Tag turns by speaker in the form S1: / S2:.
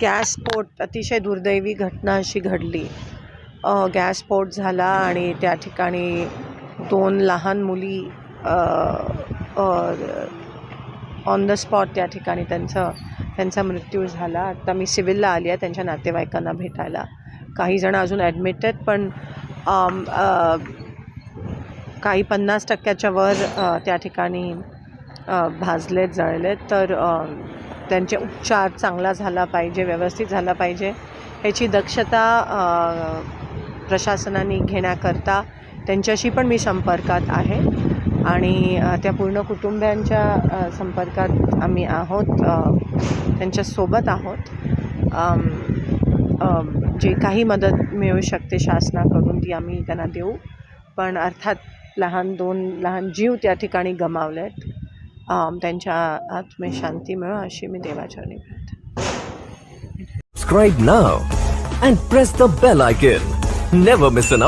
S1: Gas स्फोट अतिशय दुर्दैवी घटना अशी घडली. गॅस स्फोट झाला आणि त्या ठिकाणी दोन लहान मुली ऑन द स्पॉट त्या ठिकाणी त्यांचं त्यांचा मृत्यू झाला. आता मी सिव्हिलला आली आहे त्यांच्या नातेवाईकांना भेटायला. काही जण अजून ॲडमिटेड पण काही पन्नास टक्क्याच्या वर त्या ठिकाणी भाजलेत जळलेत. तर त्यांचे उपचार चांगला झाला पाहिजे व्यवस्थित झाला पाहिजे. ह्याची दक्षता प्रशासनाने घेण्याकरता त्यांच्याशी पण मी संपर्कात आहे. आणि त्या पूर्ण कुटुंबियांच्या संपर्कात आम्ही आहोत. त्यांच्यासोबत आहोत. जे काही मदत मिळू शकते शासनाकडून ती आम्ही त्यांना देऊ. पण अर्थात लहान दोन लहान जीव त्या ठिकाणी गमावलेत. त्यांच्या आत्मे शांती मिळ अशी मी देवाच्या
S2: निघत स्क्राईब ना and press the bell icon never miss an